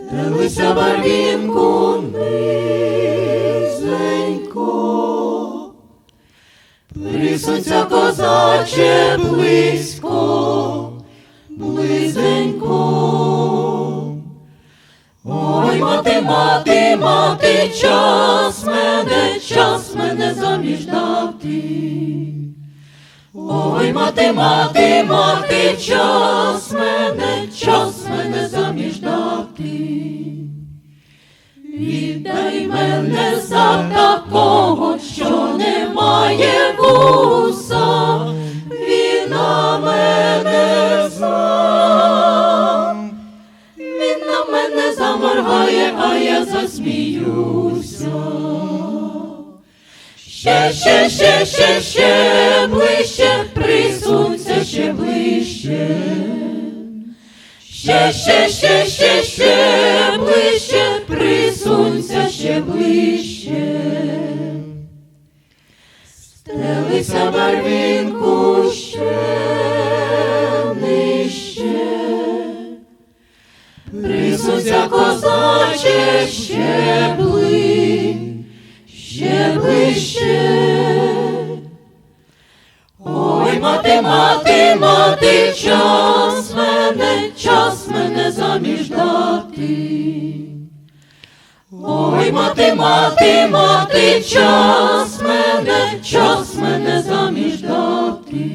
Стелися барвінку низенько, Присунься козаче близько, близенько. Ой, мати, мати, мати, час мене, час мене заміж дати. Ой, мати, мати, мати, час мене, час Віддай мене за такого, що не має вуса, він на мене сам. Він на мене заморгає, а я засміюся. Ще, ще, ще, ще, ще ближче, присунься ще ближче. Ще, ще, ще, ще, ще Стелися барвінку ще нижче. Присунься козаче ще ще ближче. Ой, мати, мати, мати, час мене, час мене заміж дати. Ой, мати, мати, мати, час мене, час мене заміж дати.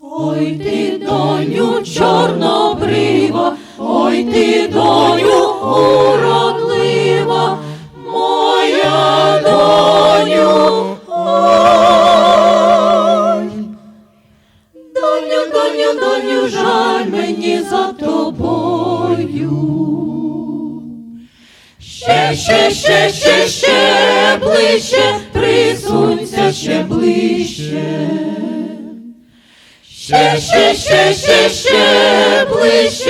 Ой ти, доню, чорнобрива, ой ти, доню, уродлива, моя доню, ой. Доню, доню, доню, жаль мені за тобою. Ще, ще, ще, ще, ближче, присунься ще ближче. Ще, ще, ще, ще, ще ближче.